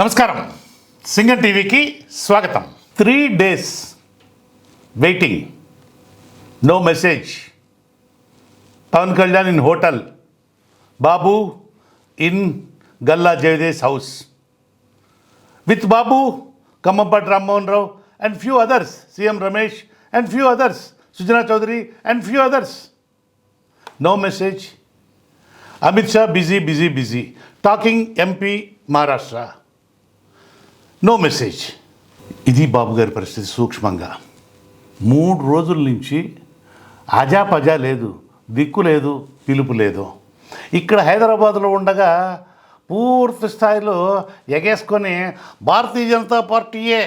నమస్కారం. సింగర్ టీవీకి స్వాగతం. Three days waiting. No message. Pawan Kalyan in hotel. Babu in Galla Jayadev house. With Babu Kammampati Rammohan Rao and few others CM Ramesh and few others Sujana Chowdary and few others no message. Amit Shah busy busy busy. Talking MP Maharashtra. No message ఇది బాబు గారి పరిస్థితి సూక్ష్మంగా. మూడు రోజుల నుంచి అజాపజా లేదు దిక్కు లేదు పిలుపు లేదు. ఇక్కడ హైదరాబాద్లో ఉండగా పూర్తి స్థాయిలో ఎగేసుకొని భారతీయ జనతా పార్టీయే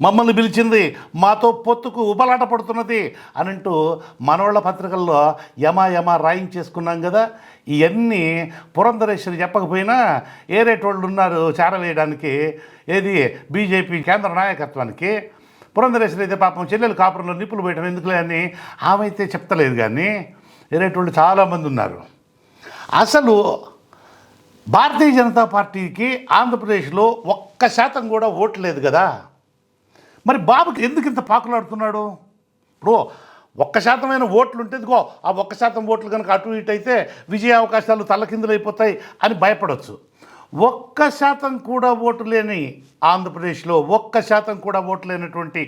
మమ్మల్ని పిలిచింది మాతో పొత్తుకు ఉబలాట పడుతున్నది అని అంటూ మనోళ్ళ పత్రికల్లో యమా యమా రాయించేసుకున్నాం కదా. ఇవన్నీ పురంధరేశ్వరి చెప్పకపోయినా ఏరేటోళ్ళు ఉన్నారు చేరవేయడానికి. ఏది? బీజేపీ కేంద్ర నాయకత్వానికి. పురంధరేశ్వరి అయితే పాపం చెల్లెలు కాపురంలో నిప్పులు పెట్టడం ఎందుకులే అని ఆమె అయితే చెప్తలేదు కానీ ఏరేటోళ్ళు చాలామంది ఉన్నారు. అసలు భారతీయ జనతా పార్టీకి ఆంధ్రప్రదేశ్లో ఒక్క శాతం కూడా ఓట్లేదు కదా. మరి బాబుకి ఎందుకు ఇంత పాకులాడుతున్నాడు? ఇప్పుడు ఒక్క శాతమైన ఓట్లు ఉంటే ఇదిగో ఆ ఒక్క శాతం ఓట్లు కనుక అటు ఇటు అయితే విజయ అవకాశాలు తల్లకిందులైపోతాయి అని భయపడవచ్చు ఒక్క శాతం కూడా ఓటు లేని ఆంధ్రప్రదేశ్లో ఒక్క శాతం కూడా ఓటు లేనటువంటి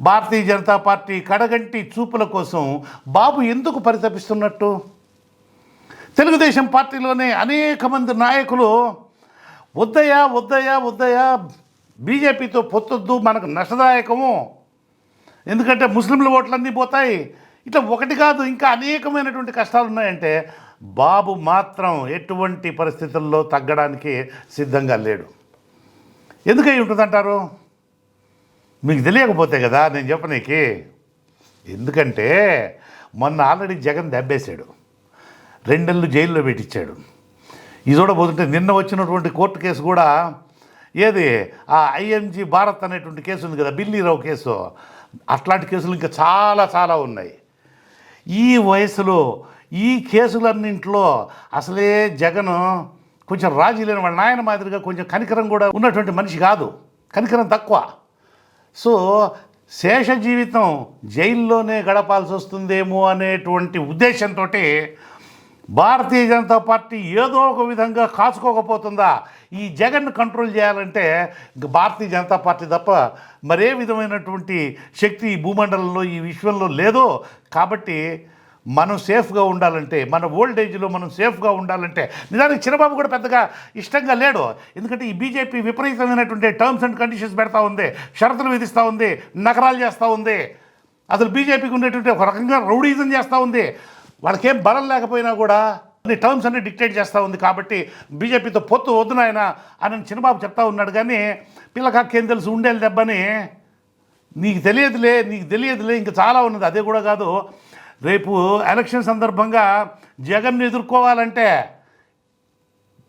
భారతీయ జనతా పార్టీ కడగంటి చూపుల కోసం బాబు ఎందుకు పరితపిస్తున్నట్టు? తెలుగుదేశం పార్టీలోనే అనేక మంది నాయకులు వద్దయా వద్దయా వద్దయా బీజేపీతో పొత్తొద్దు మనకు నష్టదాయకము. ఎందుకంటే ముస్లింల ఓట్లన్నీ పోతాయి. ఇట్లా ఒకటి కాదు ఇంకా అనేకమైనటువంటి కష్టాలు ఉన్నాయంటే బాబు మాత్రం ఎటువంటి పరిస్థితుల్లో తగ్గడానికి సిద్ధంగా లేడు. ఎందుకై ఉంటుందంటారు? మీకు తెలియకపోతే కదా నేను చెప్పనీకి ఎందుకంటే మొన్న ఆల్రెడీ జగన్ దెబ్బేశాడు. రెండేళ్ళు జైల్లో పెట్టించాడు ఇది చూడబోతుంటే నిన్న వచ్చినటువంటి కోర్టు కేసు కూడా ఏది? ఆ ఐఎంజీ భారత్ అనేటువంటి కేసు ఉంది కదా బిల్లీరావు కేసు. అట్లాంటి కేసులు ఇంకా చాలా చాలా ఉన్నాయి. ఈ వయసులో ఈ కేసులన్నింటిలో అసలే జగన్ కొంచెం రాజీ లేని వాళ్ళ నాయన మాదిరిగా కొంచెం కనికరం కూడా ఉన్నటువంటి మనిషి కాదు. కనికరం తక్కువ. సో శేష జీవితం జైల్లోనే గడపాల్సి వస్తుందేమో అనేటువంటి ఉద్దేశంతో భారతీయ జనతా పార్టీ ఏదో ఒక విధంగా కాచుకోకపోతుందా? ఈ జగన్ కంట్రోల్ చేయాలంటే భారతీయ జనతా పార్టీ తప్ప మరే విధమైనటువంటి శక్తి ఈ భూమండలంలో ఈ విశ్వంలో లేదో కాబట్టి మనం సేఫ్గా ఉండాలంటే మన ఓల్డ్ ఏజ్లో మనం సేఫ్గా ఉండాలంటే నిజానికి చిరబాబు కూడా పెద్దగా ఇష్టంగా లేడు. ఎందుకంటే ఈ బీజేపీ విపరీతమైనటువంటి టర్మ్స్ అండ్ కండిషన్స్ పెడతా ఉంది షరతులు విధిస్తూ ఉంది నకరాలు చేస్తూ ఉంది. అసలు బీజేపీకి ఉండేటువంటి ఒక రకంగా రౌడీజం చేస్తూ ఉంది. వాళ్ళకేం బలం లేకపోయినా కూడా అన్ని టర్మ్స్ అన్ని డిక్టేట్ చేస్తూ ఉంది కాబట్టి బీజేపీతో పొత్తు వద్దు నాయన అని చిన్నబాబు చెప్తా ఉన్నాడు. కానీ పిల్లకాకేం తెలుసు? ఉండేది దెబ్బని నీకు తెలియదులే నీకు తెలియదులే ఇంకా చాలా ఉన్నది. అదే కూడా కాదు రేపు ఎలక్షన్ సందర్భంగా జగన్ను ఎదుర్కోవాలంటే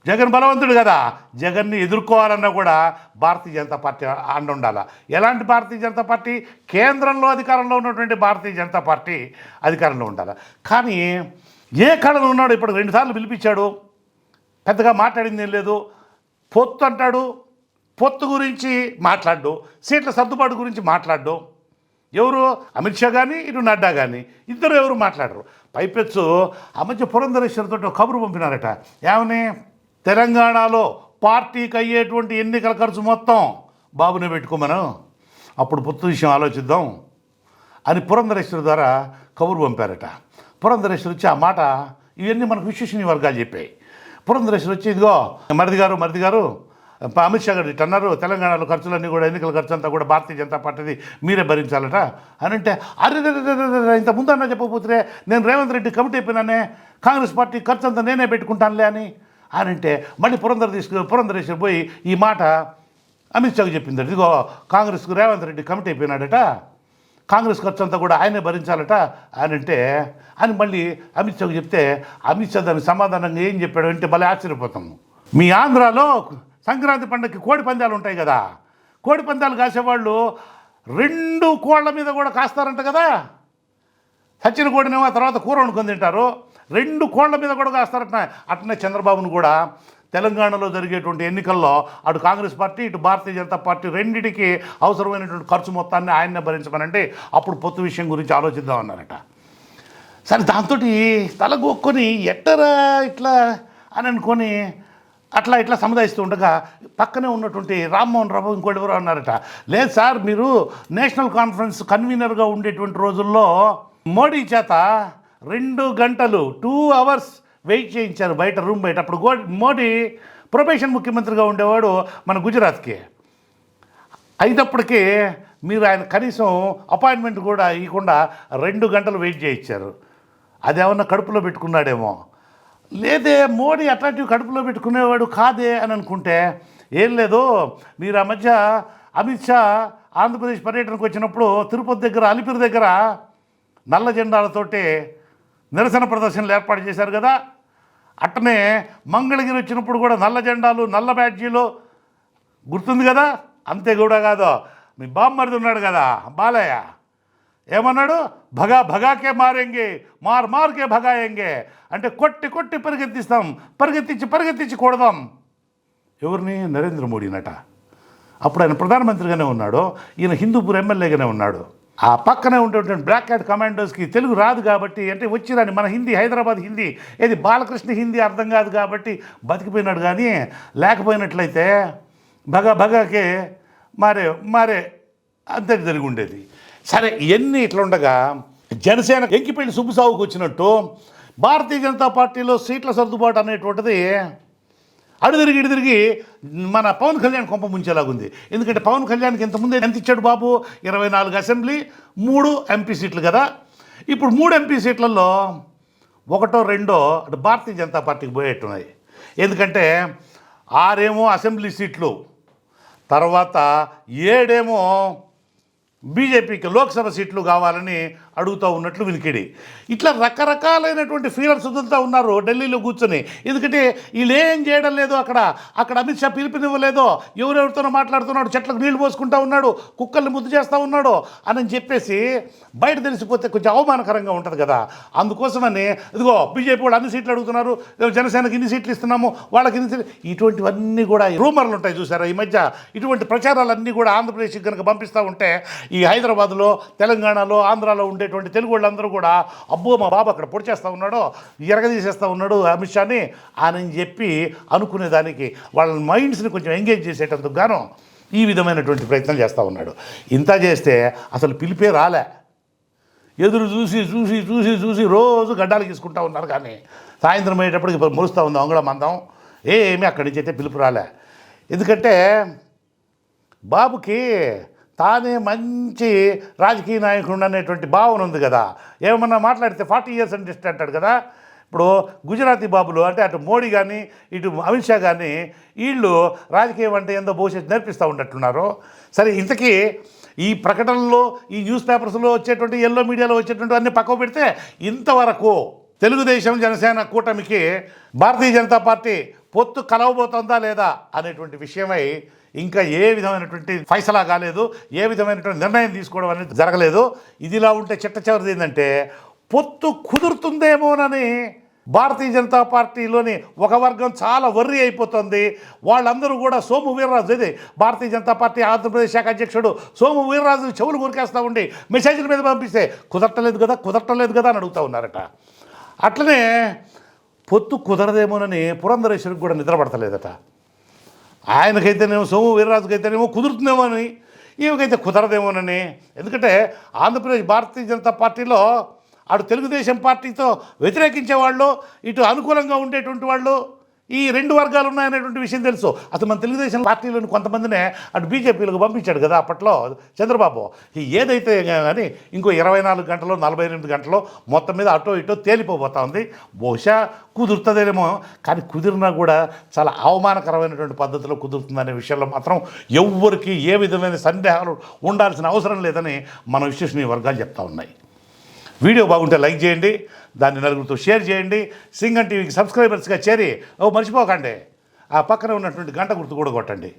జగన్ బలవంతుడు కదా. జగన్ని ఎదుర్కోవాలన్నా కూడా భారతీయ జనతా పార్టీ అండ ఉండాలి ఎలాంటి భారతీయ జనతా పార్టీ? కేంద్రంలో అధికారంలో ఉన్నటువంటి భారతీయ జనతా పార్టీ అధికారంలో ఉండాలి. కానీ ఏ కళను ఉన్నాడు ఇప్పుడు రెండుసార్లు పిలిపించాడు. పెద్దగా మాట్లాడింది ఏం లేదు. పొత్తు అంటాడు. పొత్తు గురించి మాట్లాడు సీట్ల సర్దుబాటు గురించి మాట్లాడు ఎవరు? అమిత్ షా కానీ ఇటు నడ్డా కానీ ఇద్దరు ఎవరు మాట్లాడరు. పైపెచ్చు ఆ మధ్య పురంధరేశ్వరితో కబురు పంపినారట. ఏమని? తెలంగాణలో పార్టీకి అయ్యేటువంటి ఎన్నికల ఖర్చు మొత్తం బాబునే పెట్టుకోమను. అప్పుడు పుత్త విషయం ఆలోచిద్దాం అని పురంధరేశ్వరి ద్వారా కబురు పంపారట. పురంధరేశ్వరి వచ్చి ఆ మాట ఇవన్నీ మనకు విశ్వసనీయ వర్గాలు చెప్పాయి. పురంధరేశ్వరి వచ్చి ఇదిగో మరిది గారు మరిది గారు అమిత్ షా గారు అన్నారు తెలంగాణలో ఖర్చులన్నీ కూడా ఎన్నికల ఖర్చు అంతా కూడా భారతీయ జనతా పార్టీది మీరే భరించాలట. అని అంటే అరే ఇంత ముందన్నా చెప్పకపోతే నేను రేవంత్ రెడ్డి కమిటీ అయిపోయినానే కాంగ్రెస్ పార్టీ ఖర్చు అంతా నేనే పెట్టుకుంటానులే అని అని అంటే మళ్ళీ పురంధర్ తీసుకు పురంధరేశ్వరి పోయి ఈ మాట అమిత్ షాకు చెప్పింది ఇదిగో కాంగ్రెస్కు రేవంత్ రెడ్డి కమిటీ అయిపోయినాడట. కాంగ్రెస్ ఖర్చు అంతా కూడా ఆయనే భరించాలట అని అంటే అని మళ్ళీ అమిత్ షాకు చెప్తే అమిత్ షా దానికి సమాధానంగా ఏం చెప్పాడు అంటే భలే ఆశ్చర్యపోతాము మీ ఆంధ్రాలో సంక్రాంతి పండుగకి కోడి పందాలు ఉంటాయి కదా. కోడి పందాలు కాసేవాళ్ళు రెండు కోళ్ళ మీద కూడా కాస్తారంట కదా. సచిన కోడినేమో ఆ తర్వాత కూర వండుకొని తింటారు. రెండు కోళ్ళ మీద కూడా కాస్తారట అట్నే. చంద్రబాబును కూడా తెలంగాణలో జరిగేటువంటి ఎన్నికల్లో అటు కాంగ్రెస్ పార్టీ ఇటు భారతీయ జనతా పార్టీ రెండింటికి అవసరమైనటువంటి ఖర్చు మొత్తాన్ని ఆయన్నే భరించమనంటే అప్పుడు పొత్తు విషయం గురించి ఆలోచిద్దాం అన్నారట. సరే దాంతో తలగొక్కొని ఎట్టరా ఇట్లా అని అనుకొని అట్లా ఇట్లా సముదాయిస్తూ ఉండగా పక్కనే ఉన్నటువంటి రామ్మోహన్ రావు ఇంకోటి ఎవరు అన్నారట. లేదు సార్ మీరు నేషనల్ కాన్ఫరెన్స్ కన్వీనర్గా ఉండేటువంటి రోజుల్లో మోడీ చేత రెండు గంటలు టూ అవర్స్ వెయిట్ చేయించారు బయట రూమ్ బయట అప్పుడు గో మోడీ ప్రొబేషన్ ముఖ్యమంత్రిగా ఉండేవాడు మన గుజరాత్కి. అయినప్పటికీ మీరు ఆయన కనీసం అపాయింట్మెంట్ కూడా ఇవ్వకుండా రెండు గంటలు వెయిట్ చేయించారు. అదేమన్నా కడుపులో పెట్టుకున్నాడేమో. లేదే మోడీ అట్లాంటివి కడుపులో పెట్టుకునేవాడు కాదే అని అనుకుంటే ఏం లేదు. మీరు ఆ మధ్య అమిత్ షా ఆంధ్రప్రదేశ్ పర్యటనకు వచ్చినప్పుడు తిరుపతి దగ్గర అలిపిరి దగ్గర నల్ల జెండాలతోటి నిరసన ప్రదర్శనలు ఏర్పాటు చేశారు కదా. అట్టనే మంగళగిరి వచ్చినప్పుడు కూడా నల్ల జెండాలు నల్ల బ్యాడ్జీలు గుర్తుంది కదా. అంతే కూడా కాదు. మీ బామ్మరిది ఉన్నాడు కదా బాలయ్య. ఏమన్నాడు? భగా భగాకే మారేంగే మార్ మార్కే భగాయంగే. అంటే కొట్టి కొట్టి పరిగెత్తిస్తాం పరిగెత్తించి పరిగెత్తించి కొడదాం. ఎవరిని? నరేంద్ర మోడీనట అప్పుడు ఆయన ప్రధానమంత్రిగానే ఉన్నాడు. ఈయన హిందూపూర్ ఎమ్మెల్యేగానే ఉన్నాడు. ఆ పక్కనే ఉండేటువంటి బ్లాక్ హ్యాట్ కమాండోస్కి తెలుగు రాదు కాబట్టి అంటే వచ్చిరాని మన హిందీ హైదరాబాద్ హిందీ ఏది బాలకృష్ణ హిందీ అర్థం కాదు కాబట్టి బతికిపోయినాడు కానీ లేకపోయినట్లయితే భగ భగకే మారే మారే అంతే జరిగి ఉండేది. సరే ఇవన్నీ ఇట్లా ఉండగా జనసేన ఎంకిపెళ్ళి సుబ్బుసాగుకు వచ్చినట్టు భారతీయ జనతా పార్టీలో సీట్ల సర్దుబాటు అనేటువంటిది అడుదిరిగి ఇడిదిరిగి మన పవన్ కళ్యాణ్ కొంప ముంచేలాగుంది. ఎందుకంటే పవన్ కళ్యాణ్కి ఇంతకుముందే ఎంత ఇచ్చాడు బాబు? ఇరవై నాలుగు అసెంబ్లీ మూడు ఎంపీ సీట్లు కదా. ఇప్పుడు మూడు ఎంపీ సీట్లలో ఒకటో రెండో అటు భారతీయ జనతా పార్టీకి పోయేట్టున్నాయి. ఎందుకంటే ఆరేమో అసెంబ్లీ సీట్లు తర్వాత ఏడేమో బీజేపీకి లోక్సభ సీట్లు కావాలని అడుగుతూ ఉన్నట్లు వినికిడి. ఇట్లా రకరకాలైనటువంటి ఫీలర్స్ వదులుతూ ఉన్నారు ఢిల్లీలో కూర్చొని. ఎందుకంటే వీళ్ళు ఏం చేయడం లేదు అక్కడ. అక్కడ అమిత్ షా పిలుపునివ్వలేదో. ఎవరెవరితోనో మాట్లాడుతున్నాడు చెట్లకు నీళ్ళు పోసుకుంటా ఉన్నాడు కుక్కల్ని ముద్దు చేస్తూ ఉన్నాడు అని చెప్పేసి బయట తెలిసిపోతే కొంచెం అవమానకరంగా ఉంటుంది కదా. అందుకోసమని ఇదిగో బీజేపీ వాళ్ళు అన్ని సీట్లు అడుగుతున్నారు జనసేనకి ఇన్ని సీట్లు ఇస్తున్నాము వాళ్ళకి ఇన్ని సీట్లు ఇటువంటివన్నీ కూడా రూమర్లు ఉంటాయి చూసారా ఈ మధ్య. ఇటువంటి ప్రచారాలన్నీ కూడా ఆంధ్రప్రదేశ్కి కనుక పంపిస్తూ ఉంటే ఈ హైదరాబాద్లో తెలంగాణలో ఆంధ్రాలో ఉండే ఉండేటువంటి తెలుగు వాళ్ళందరూ కూడా అబ్బో మా బాబు అక్కడ పొడి చేస్తూ ఉన్నాడు ఎరగదీసేస్తూ ఉన్నాడు అమిత్ షాని అని చెప్పి అనుకునేదానికి వాళ్ళ మైండ్స్ని కొంచెం ఎంగేజ్ చేసేటందుకు గాను ఈ విధమైనటువంటి ప్రయత్నం చేస్తూ ఉన్నాడు. ఇంత చేస్తే అసలు పిలిపే రాలే. ఎదురు చూసి చూసి చూసి చూసి రోజు గడ్డాలు తీసుకుంటా ఉన్నారు కానీ సాయంత్రం అయ్యేటప్పటికి మురుస్తూ ఉంది అంగుళ మందం. ఏమీ అక్కడి నుంచి అయితే పిలుపు రాలే. ఎందుకంటే బాబుకి తానే మంచి రాజకీయ నాయకుడు అనేటువంటి భావన ఉంది కదా. ఏమన్నా మాట్లాడితే ఫార్టీ ఇయర్స్ అంటే ఇష్టం అంటాడు కదా. ఇప్పుడు గుజరాతీ బాబులు అంటే అటు మోడీ కానీ ఇటు అమిత్ షా కానీ వీళ్ళు రాజకీయం అంటే ఏందో భవిష్యత్తు నేర్పిస్తూ ఉన్నట్టున్నారు. సరే ఇంతకీ ఈ ప్రకటనలో ఈ న్యూస్ పేపర్స్లో వచ్చేటువంటి ఎల్లో మీడియాలో వచ్చేటువంటి అన్ని పక్కకు పెడితే ఇంతవరకు తెలుగుదేశం జనసేన కూటమికి భారతీయ జనతా పార్టీ పొత్తు కలవబోతుందా లేదా అనేటువంటి విషయమై ఇంకా ఏ విధమైనటువంటి ఫైసలా కాలేదు ఏ విధమైనటువంటి నిర్ణయం తీసుకోవడం అనేది జరగలేదు. ఇదిలా ఉంటే చిట్ట చివరిది ఏంటంటే పొత్తు కుదురుతుందేమోనని భారతీయ జనతా పార్టీలోని ఒక వర్గం చాలా వర్రీ అయిపోతుంది. వాళ్ళందరూ కూడా సోము వీర్రాజు ఇది భారతీయ జనతా పార్టీ ఆంధ్రప్రదేశ్ శాఖ అధ్యక్షుడు సోము వీర్రాజు చెవులు కొరికేస్తూ ఉండి మెసేజ్ల మీద పంపిస్తే కుదరటలేదు కదా కుదరటలేదు కదా అని అడుగుతూ ఉన్నారట. అట్లనే పొత్తు కుదరదేమోనని పురంధరేశ్వరికి కూడా నిద్రపడతలేదట ఆయనకైతేనేమో సోము వీర్రాజుకైతేనేమో కుదురుతుందేమోనని ఈమెకైతే కుదరదేమోనని. ఎందుకంటే ఆంధ్రప్రదేశ్ భారతీయ జనతా పార్టీలో అటు తెలుగుదేశం పార్టీతో వ్యతిరేకించే వాళ్ళు ఇటు అనుకూలంగా ఉండేటువంటి వాళ్ళు ఈ రెండు వర్గాలు ఉన్నాయనేటువంటి విషయం తెలుసు. అసలు మన తెలుగుదేశం పార్టీలోని కొంతమందినే అటు బీజేపీలకు పంపించాడు కదా అప్పట్లో చంద్రబాబు. ఏదైతే కానీ ఇంకో ఇరవై నాలుగు గంటలు నలభై ఎనిమిది గంటలు మొత్తం మీద అటో ఇటో తేలిపోబోతా ఉంది. బహుశా కుదురుతుందేమో కానీ కుదిరినా కూడా చాలా అవమానకరమైనటువంటి పద్ధతిలో కుదురుతుందనే విషయంలో మాత్రం ఎవ్వరికి ఏ విధమైన సందేహాలు ఉండాల్సిన అవసరం లేదని మన విశ్వసనీయ వర్గాలు చెప్తా ఉన్నాయి. వీడియో బాగుంటే లైక్ చేయండి దాన్ని నలుగురితో షేర్ చేయండి సింగన్ టీవీకి సబ్స్క్రైబర్స్గా చేరి ఓ మర్చిపోకండి. ఆ పక్కన ఉన్నటువంటి గంట గుర్తు కూడా కొట్టండి